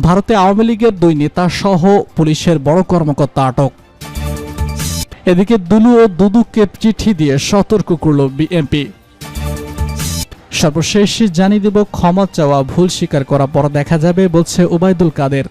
ভারতে আওয়ামী লীগের দুই নেতা সহ পুলিশের বড় কর্মকর্তা আটক। এদিকে দুলু ও দুদুকে চিঠি দিয়ে সতর্ক করল বিএনপি। সর্বশেষ জানিয়ে দেব, ক্ষমা চাওয়া ভুল স্বীকার করা পর দেখা যাবে, বলছে ওবায়দুল কাদের।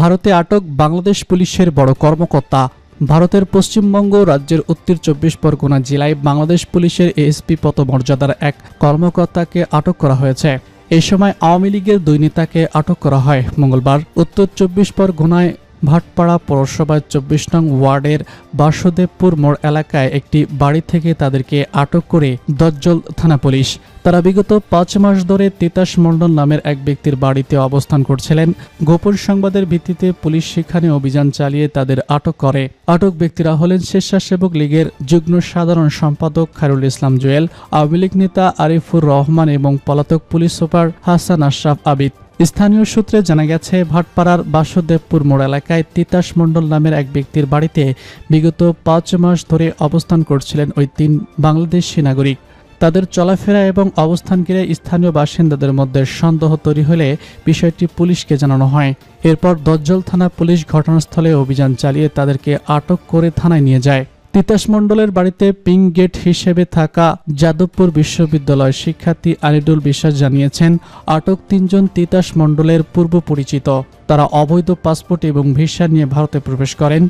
ভারতে আটক বাংলাদেশ পুলিশের বড় কর্মকর্তা। ভারতের পশ্চিমবঙ্গ রাজ্যের উত্তর চব্বিশ পরগনা জেলায় বাংলাদেশ পুলিশের এএসপি পদমর্যাদার এক কর্মকর্তাকে আটক করা হয়েছে। এই সময় আওয়ামী লীগের দুই নেতাকে আটক করা হয়। মঙ্গলবার উত্তর চব্বিশ পরগনায় ভাটপাড়া পৌরসভার চব্বিশ নং ওয়ার্ডের বাসুদেবপুর মোড় এলাকায় একটি বাড়ি থেকে তাদেরকে আটক করে দজ্জল থানা পুলিশ। তারা বিগত পাঁচ মাস ধরে তিতাস মণ্ডল নামের এক ব্যক্তির বাড়িতে অবস্থান করছিলেন। গোপন সংবাদের ভিত্তিতে পুলিশ সেখানে অভিযান চালিয়ে তাদের আটক করে। আটক ব্যক্তিরা হলেন স্বেচ্ছাসেবক লীগের যুগ্ম সাধারণ সম্পাদক খায়রুল ইসলাম জুয়েল, আওয়ামী লীগ নেতা আরিফুর রহমান এবং পলাতক পুলিশ সুপার হাসান আশরাফ আবিদ। স্থানীয় সূত্রে জানা গেছে, ভাটপাড়ার বাসুদেবপুর মোড় এলাকায় তিতাস মণ্ডল নামের এক ব্যক্তির বাড়িতে বিগত পাঁচ মাস ধরে অবস্থান করছিলেন ওই তিন বাংলাদেশি নাগরিক। তাদের চলাফেরা এবং অবস্থান ঘিরে স্থানীয় বাসিন্দাদের মধ্যে সন্দেহ তৈরি হলে বিষয়টি পুলিশকে জানানো হয়। এরপর দজ্জল থানা পুলিশ ঘটনাস্থলে অভিযান চালিয়ে তাদেরকে আটক করে থানায় নিয়ে যায়। তিতাস মণ্ডলের বাড়িতে পিং গেট হিসেবে থাকা যাদবপুর বিশ্ববিদ্যালয় শিক্ষার্থী আনিডুল বিশ্বাস জানিয়েছেন, আটক তিনজন তিতাস মণ্ডলের পূর্ব পরিচিত। তারা অবৈধ পাসপোর্ট এবং ভিসা নিয়ে ভারতে প্রবেশ করেন।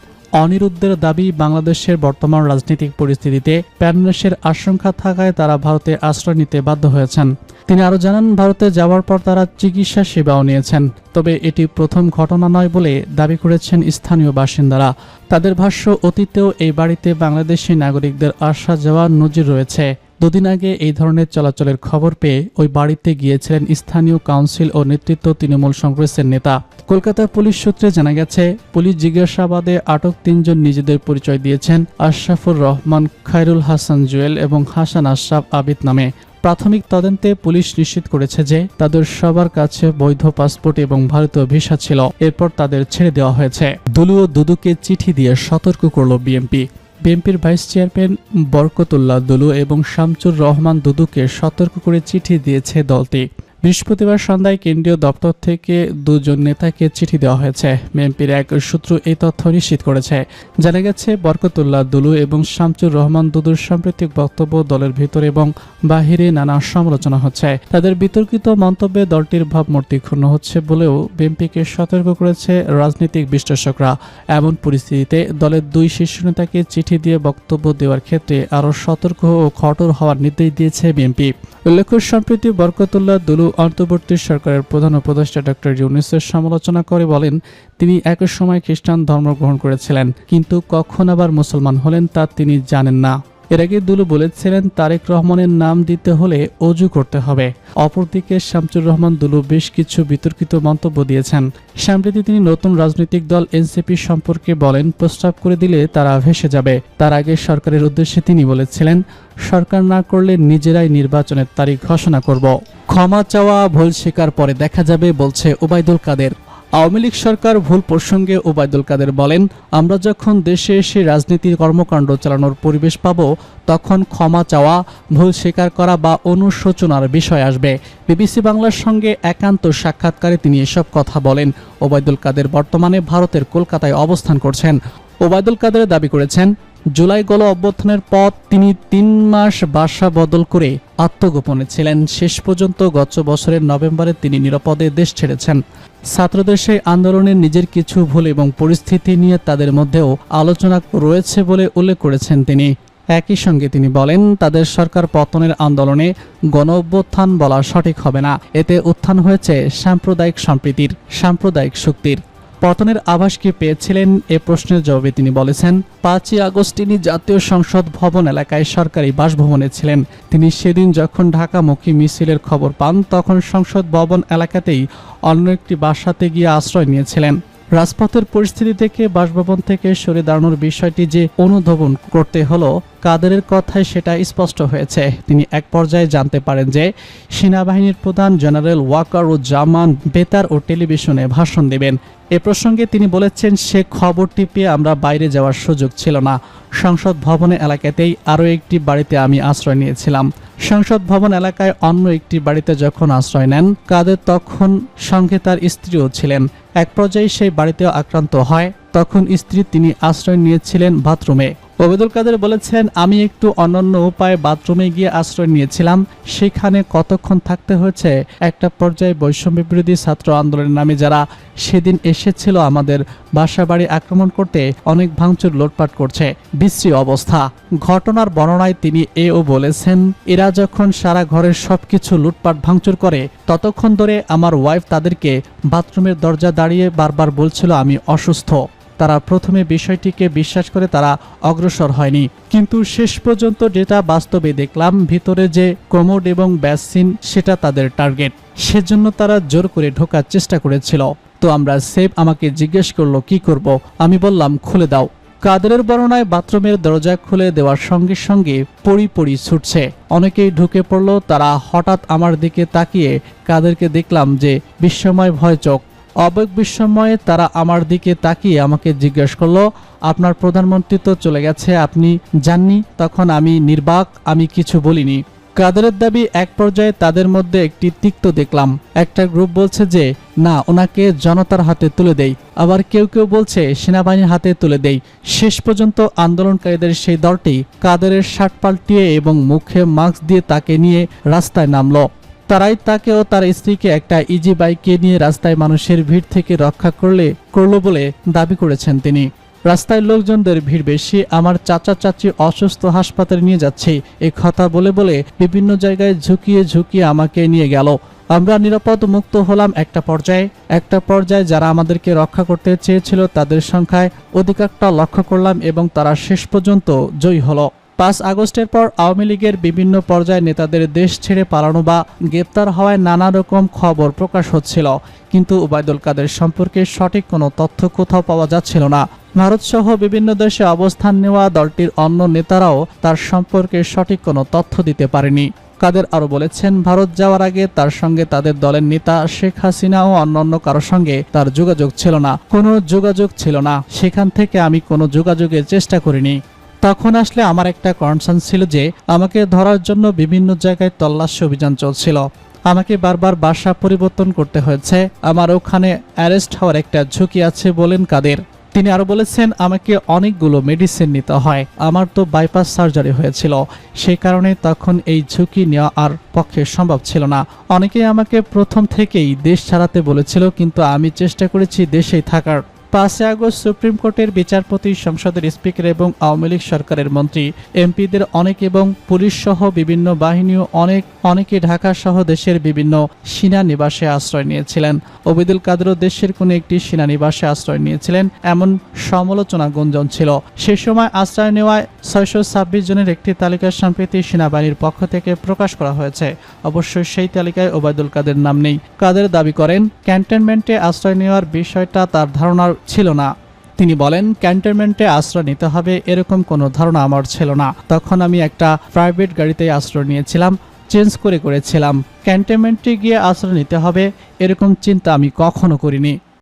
অনিরুদ্ধের দাবি, বাংলাদেশের বর্তমান রাজনৈতিক পরিস্থিতিতে প্যানেসের আশঙ্কা থাকায় তারা ভারতে আশ্রয় নিতে বাধ্য হয়েছেন। তিনি আরও জানান, ভারতে যাওয়ার পর তারা চিকিৎসা সেবাও নিয়েছেন। তবে এটি প্রথম ঘটনা নয় বলে দাবি করেছেন স্থানীয় বাসিন্দারা। তাদের ভাষ্য, অতীতেও এই বাড়িতে বাংলাদেশি নাগরিকদের আসা যাওয়ার নজির রয়েছে। দুদিন আগে এই ধরনের চলাচলের খবর পেয়ে ওই বাড়িতে গিয়েছিলেন স্থানীয় কাউন্সিল ও নেতৃত্ব তৃণমূল কংগ্রেসের নেতা। কলকাতা পুলিশ সূত্রে জানা গেছে, পুলিশ জিজ্ঞাসাবাদে আটক তিনজন নিজেদের পরিচয় দিয়েছেন, আশরাফুর রহমান, খায়রুল হাসান জুয়েল এবং হাসান আশরাফ আবিদ নামে। প্রাথমিক তদন্তে পুলিশ নিশ্চিত করেছে যে তাদের সবার কাছে বৈধ পাসপোর্ট এবং ভারতীয় ভিসা ছিল। এরপর তাদের ছেড়ে দেওয়া হয়েছে। দুলু ও দুদুকে চিঠি দিয়ে সতর্ক করল বিএনপি। বিএনপির ভাইস চেয়ারম্যান বরকতুল্লাহ দুলু এবং শামচুর রহমান দুদুকে সতর্ক করে চিঠি দিয়েছে দলটি। বৃহস্পতিবার সন্ধ্যায় কেন্দ্রীয় দপ্তর থেকে দুজন নেতাকে চিঠি দেওয়া হয়েছে। বিএনপির এক সূত্র এই তথ্য নিশ্চিত করেছে। জানা গেছে, বরকতুল্লাহ দুলু এবং শামচুর রহমান দুদুর সাম্প্রতিক বক্তব্য দলের ভিতর এবং বাহিরে নানা সমালোচনা হচ্ছে। তাদের বিতর্কিত মন্তব্যে দলটির ভাবমূর্তি ক্ষুণ্ণ হচ্ছে বলেও বিএনপিকে সতর্ক করেছে রাজনৈতিক বিশ্লেষকরা। এমন পরিস্থিতিতে দলের দুই শীর্ষ নেতাকে চিঠি দিয়ে বক্তব্য দেওয়ার ক্ষেত্রে আরও সতর্ক ও কঠোর হওয়ার নির্দেশ দিয়েছে বিএনপি। উল্লেখ্য, সম্প্রতি বরকতুল্লাহ দুলু অন্তর্বর্তী সরকারের প্রধান উপদেষ্টা ডক্টর ইউনিসের সমালোচনা করে বলেন, তিনি একই সময় খ্রিস্টান ধর্ম গ্রহণ করেছিলেন, কিন্তু কখন আবার মুসলমান হলেন তা তিনি জানেন না। এর আগে দুলু বলেছিলেন, তারেক রহমানের নাম দিতে হলে অজু করতে হবে। অপরদিকে শামচুর রহমান দুলু বেশ কিছু বিতর্কিত মন্তব্য দিয়েছেন। সম্প্রতি তিনি নতুন রাজনৈতিক দল এনসিপি সম্পর্কে বলেন, প্রস্তাব করে দিলে তারা ভেসে যাবে। তার আগে সরকারের উদ্দেশ্যে তিনি বলেছিলেন, সরকার না করলে নিজেরাই নির্বাচনের তারিখ ঘোষণা করব। ক্ষমা চাওয়া ভুল স্বীকার পরে দেখা যাবে, বলছে ওবায়দুল কাদের। আওয়ামী লীগ সরকার ভুল প্রসঙ্গে ওবায়দুল কাদের বলেন, আমরা যখন দেশে এসে রাজনীতির কর্মকাণ্ড চালানোর পরিবেশ পাব, তখন ক্ষমা চাওয়া, ভুল স্বীকার করা বা অনুশোচনার বিষয় আসবে। বিবিসি বাংলার সঙ্গে একান্ত সাক্ষাৎকারে তিনি এসব কথা বলেন। ওবায়দুল কাদের বর্তমানে ভারতের কলকাতায় অবস্থান করছেন। ওবায়দুল কাদের দাবি করেছেন জুলাই গণ অভ্যর্থনের পর তিনি তিন মাস বাসা বদল করে আত্মগোপনে ছিলেন। শেষ পর্যন্ত গত বছরের নভেম্বরে তিনি নিরাপদে দেশ ছেড়েছেন। ছাত্রদের সেই আন্দোলনের নিজের কিছু ভুল এবং পরিস্থিতি নিয়ে তাদের মধ্যেও আলোচনা রয়েছে বলে উল্লেখ করেছেন তিনি। একই সঙ্গে তিনি বলেন, তাদের সরকার পতনের আন্দোলনে গণ অভ্যুত্থান বলা সঠিক হবে না। এতে উত্থান হয়েছে সাম্প্রদায়িক সম্প্রীতির, সাম্প্রদায়িক শক্তির। পতনের আভাস কি পেয়েছিলেন? এ প্রশ্নের জবাবে তিনি বলেছেন, পাঁচই আগস্ট তিনি জাতীয় সংসদ ভবন এলাকায় সরকারি বাসভবনে ছিলেন। তিনি সেদিন যখন ঢাকামুখী মিছিলের খবর পান, তখন সংসদ ভবন এলাকাতেই অন্য একটি বাসাতে গিয়ে আশ্রয় নিয়েছিলেন। রাজপথের পরিস্থিতি থেকে বাসভবন থেকে সরে দাঁড়ানোর বিষয়টি যে অনুধাবন করতে হলো, কাদেরের কথায় সেটা স্পষ্ট হয়েছে। তিনি এক পর্যায়ে জানতে পারেন যে, সেনাবাহিনীর প্রধান জেনারেল ওয়াকার ও জামান বেতার ও টেলিভিশনে ভাষণ দেবেন। এ প্রসঙ্গে তিনি বলেছেন, সে খবরটি পেয়ে আমরা বাইরে যাওয়ার সুযোগ ছিল না। সংসদ ভবনে এলাকাতেই আরও একটি বাড়িতে আমি আশ্রয় নিয়েছিলাম। সংসদ ভবন এলাকায় অন্য একটি বাড়িতে যখন আশ্রয় নেন, কাদের তখন সঙ্গে তার স্ত্রীও ছিলেন। এক পর্যায়ে সেই বাড়িতেও আক্রান্ত হয়। তখন স্ত্রী তিনি আশ্রয় নিয়েছিলেন বাথরুমে। ওবেদুল কাদের বলেছেন, আমি একটু অনন্য উপায়ে বাথরুমে গিয়ে আশ্রয় নিয়েছিলাম। সেখানে কতক্ষণ থাকতে হয়েছে? একটা পর্যায়ে বৈষম্য বিরোধী ছাত্র আন্দোলনের নামে যারা সেদিন এসেছিল আমাদের বাসা বাড়ি আক্রমণ করতে অনেক ভাঙচুর লোটপাট করছে। বিশ্রী অবস্থা। ঘটনার বর্ণনায় তিনি এও বলেছেন, এরা যখন সারা ঘরের সবকিছু লুটপাট, ভাঙচুর করে, ততক্ষণ ধরে আমার ওয়াইফ তাদেরকে বাথরুমের দরজা দাঁড়িয়ে বারবার বলছিল, আমি অসুস্থ তারা প্রথমে বিষয়টিকে বিশ্বাস করে তারা অগ্রসর হয়নি। কিন্তু শেষ পর্যন্ত যেটা বাস্তবে দেখলাম, ভিতরে যে কোমোড এবং ব্যাসিন, সেটা তাদের টার্গেট। সেজন্য তারা জোর করে ঢোকার চেষ্টা করেছিল। তো আমরা সেফ আমাকে জিজ্ঞেস করল, কি করব? আমি বললাম, খুলে দাও। কাদেরের বর্ণনায় বাথরুমের দরজা খুলে দেওয়ার সঙ্গে সঙ্গে পড়ি পড়ি ছুটছে। অনেকেই ঢুকে পড়ল, তারা হঠাৎ আমার দিকে তাকিয়ে কাদেরকে দেখলাম যে বিস্ময় ভয় চোখ। অবেগ বিস্ময়ে তারা আমার দিকে তাকিয়ে আমাকে জিজ্ঞেস করল, আপনার প্রধানমন্ত্রী তো চলে গেছে, আপনি জাননি তখন আমি নির্বাক, আমি কিছু বলিনি। কাদেরের দাবি এক পর্যায়ে তাদের মধ্যে একটি তিক্ত দেখলাম। একটা গ্রুপ বলছে যে, না, ওনাকে জনতার হাতে তুলে দেই। আবার কেউ কেউ বলছে, সেনাবাহিনীর হাতে তুলে দেই। শেষ পর্যন্ত আন্দোলনকারীদের সেই দলটি কাদেরের শার্ট পাল্টিয়ে এবং মুখে মাস্ক দিয়ে তাকে নিয়ে রাস্তায় নামলো। তারাই তাকে ও তার স্ত্রীকে একটা ইজি বাইকে নিয়ে রাস্তায় মানুষের ভিড় থেকে রক্ষা করলে, করল বলে দাবি করেছেন তিনি। রাস্তায় লোকজনদের ভিড় বেশি, আমার চাচা চাচি অসুস্থ হাসপাতালে নিয়ে যাচ্ছে এই কথা বলে বলে বিভিন্ন জায়গায় ঝুঁকিয়ে ঝুঁকিয়ে আমাকে নিয়ে গেল। আমরা নিরাপদ মুক্ত হলাম একটা পর্যায়ে। একটা পর্যায়ে যারা আমাদেরকে রক্ষা করতে চেয়েছিল তাদের সংখ্যায় অধিকারটা লক্ষ্য করলাম এবং তারা শেষ পর্যন্ত জয়ী হলো। পাঁচ আগস্টের পর আওয়ামী লীগের বিভিন্ন পর্যায়ে নেতাদের দেশ ছেড়ে পালানো বা গ্রেপ্তার হওয়ায় নানা রকম খবর প্রকাশ হচ্ছিল। কিন্তু ওবায়দুল কাদের সম্পর্কে সঠিক কোনো তথ্য কোথাও পাওয়া যাচ্ছিল না। ভারতসহ বিভিন্ন দেশে অবস্থান নেওয়া দলটির অন্য নেতারাও তার সম্পর্কে সঠিক কোনো তথ্য দিতে পারেনি। কাদের আরও বলেছেন, ভারত যাওয়ার আগে তার সঙ্গে তাদের দলের নেতা শেখ হাসিনা ও অন্যান্য কারোর সঙ্গে তার যোগাযোগ ছিল না। কোনো যোগাযোগ ছিল না। সেখান থেকে আমি কোনো যোগাযোগের চেষ্টা করিনি। তখন আসলে আমার একটা কনসার্ন ছিল যে আমাকে ধরার জন্য বিভিন্ন জায়গায় তল্লাশি অভিযান চলছিল। আমাকে বারবার বাসা পরিবর্তন করতে হয়েছে। আমার ওখানে অ্যারেস্ট হওয়ার একটা ঝুঁকি আছে বলেন কাদের। তিনি আরও বলেছেন, আমাকে অনেকগুলো মেডিসিন নিতে হয়। আমার তো বাইপাস সার্জারি হয়েছিল। সেই কারণে তখন এই ঝুঁকি নেওয়া আর পক্ষে সম্ভব ছিল না। অনেকে আমাকে প্রথম থেকেই দেশ ছাড়াতে বলেছিল, কিন্তু আমি চেষ্টা করেছি দেশেই থাকার। পাঁচই আগস্ট সুপ্রিম কোর্টের বিচারপতি, সংসদের স্পিকার এবং আওয়ামী লীগ সরকারের মন্ত্রী, এমপিদের অনেক এবং পুলিশ সহ বিভিন্ন বাহিনীও অনেক, অনেকে ঢাকা সহ দেশের বিভিন্ন সেনানিবাসে আশ্রয় নিয়েছিলেন। ওবিদুল কাদেরও দেশের কোনো একটি সেনানিবাসে আশ্রয় নিয়েছিলেন এমন সমালোচনা গুঞ্জন ছিল। সে সময় আশ্রয় নেওয়ায় ছয়শো ছাব্বিশ জনের একটি তালিকা সম্প্রতি সেনাবাহিনীর পক্ষ থেকে প্রকাশ করা হয়েছে। অবশ্যই সেই তালিকায় ওবায়দুল কাদের নাম নেই। কাদের দাবি করেন, ক্যান্টনমেন্টে আশ্রয় নেওয়ার বিষয়টা তার ধারণার ছিল না। তিনি বলেন, ক্যান্টনমেন্টে আশ্রয় নিতে হবে, এরকম কোনো ধারণা আমার ছিল না। তখন আমি একটা প্রাইভেট গাড়িতে আশ্রয় নিয়েছিলাম, চেঞ্জ করে করেছিলাম। ক্যান্টনমেন্টে গিয়ে আশ্রয় নিতে হবে, এরকম চিন্তা আমি কখনো করিনি।